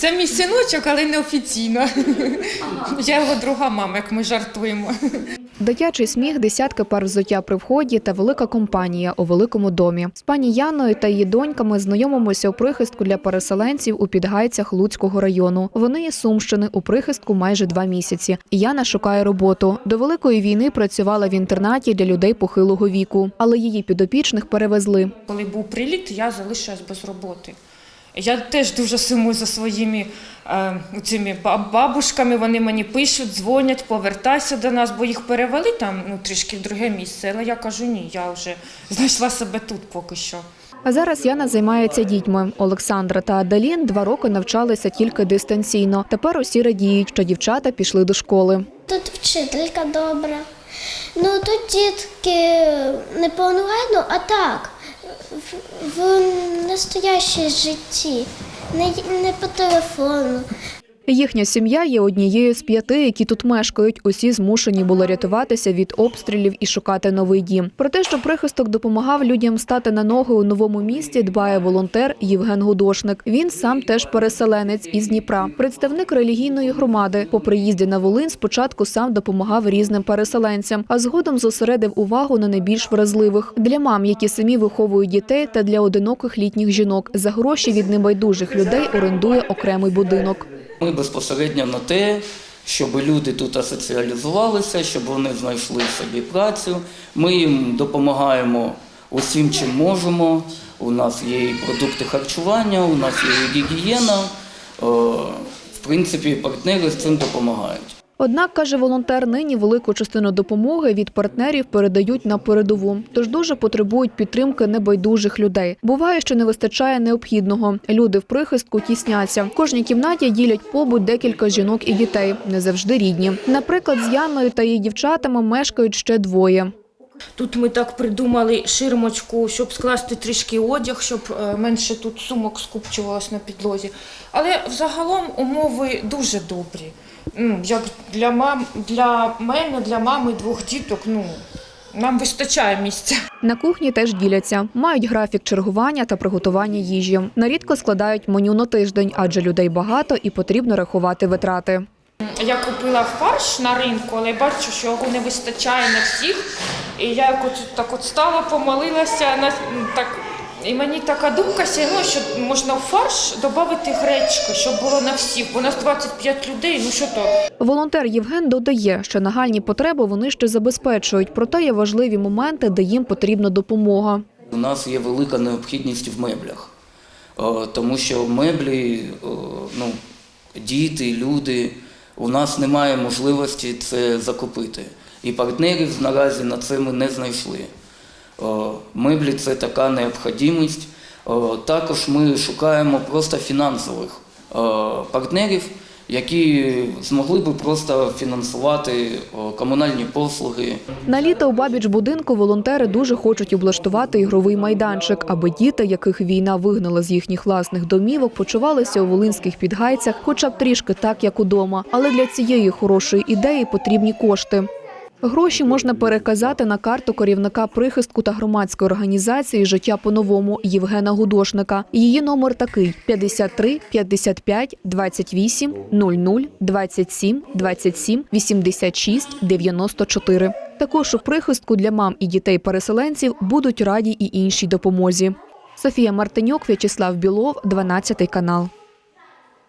Це мій синочок, але не офіційно. Я його друга мама, як ми жартуємо. Дитячий сміх, десятки пар взуття при вході та велика компанія у великому домі. З пані Яною та її доньками знайомимося у прихистку для переселенців у Підгайцях Луцького району. Вони із Сумщини у прихистку майже два місяці. Яна шукає роботу. До великої війни працювала в інтернаті для людей похилого віку, але її підопічних перевезли. Коли був приліт, я залишилась без роботи. Я теж дуже сумую за своїми е, цими бабушками. Вони мені пишуть, дзвонять, повертайся до нас, бо їх перевели там ну, трішки в друге місце. Але я кажу, ні, я вже знайшла себе тут поки що. А зараз Яна займається дітьми. Олександра та Адалін два роки навчалися тільки дистанційно. Тепер усі радіють, що дівчата пішли до школи. Тут вчителька добра. Ну тут дітки не по а так, в, настоящій житті, не, не по телефону. Їхня сім'я є однією з п'яти, які тут мешкають. Усі змушені були рятуватися від обстрілів і шукати новий дім. Про те, що прихисток допомагав людям стати на ноги у новому місті, дбає волонтер Євген Гудошник. Він сам теж переселенець із Дніпра, представник релігійної громади. По приїзді на Волинь спочатку сам допомагав різним переселенцям, а згодом зосередив увагу на найбільш вразливих для мам, які самі виховують дітей, та для одиноких літніх жінок. За гроші від небайдужих людей орендує окремий будинок. Ми безпосередньо на те, щоб люди тут асоціалізувалися, щоб вони знайшли собі працю. Ми їм допомагаємо усім, чим можемо. У нас є і продукти харчування, у нас є і гігієна. Е, В принципі, партнери з цим допомагають. Однак, каже волонтер, нині велику частину допомоги від партнерів передають на передову, тож дуже потребують підтримки небайдужих людей. Буває, що не вистачає необхідного. Люди в прихистку тісняться. В кожній кімнаті ділять побут декілька жінок і дітей, не завжди рідні. Наприклад, з Яною та її дівчатами мешкають ще двоє. Тут ми так придумали ширмочку, щоб скласти трішки одяг, щоб е, менше тут сумок скупчувалось на підлозі. Але взагалом умови дуже добрі. Як для мам, для мене, для мами двох діток, ну нам вистачає місця. На кухні теж діляться, мають графік чергування та приготування їжі. Нарідко складають меню на тиждень, адже людей багато і потрібно рахувати витрати. Я купила фарш на ринку, але бачу, що його не вистачає на всіх. І я як от, так от стала, помолилася на так. І мені така думка сягнула, що можна в фарш додати гречку, щоб було на всіх. У нас 25 людей, ну що то? Волонтер Євген додає, що нагальні потреби вони ще забезпечують, проте є важливі моменти, де їм потрібна допомога. У нас є велика необхідність в меблях, Е, тому що меблі, е, ну, діти, люди, у нас немає можливості це закупити. І партнерів наразі на це ми не знайшли. Е, Меблі це така необхідність. Е, Також ми шукаємо просто фінансових е, партнерів, які змогли би просто фінансувати комунальні послуги. На літо у бабіч будинку волонтери дуже хочуть облаштувати ігровий майданчик, аби діти, яких війна вигнала з їхніх власних домівок, почувалися у волинських підгайцях, хоча б трішки так, як удома. Але для цієї хорошої ідеї потрібні кошти. Гроші можна переказати на карту керівника прихистку та громадської організації Життя по-новому Євгена Гудошника. Її номер такий: 53 55 28 00 27 27 86 94. Також у прихистку для мам і дітей-переселенців будуть раді і іншій допомозі. Софія Мартинюк, В'ячеслав Білов, 12 канал.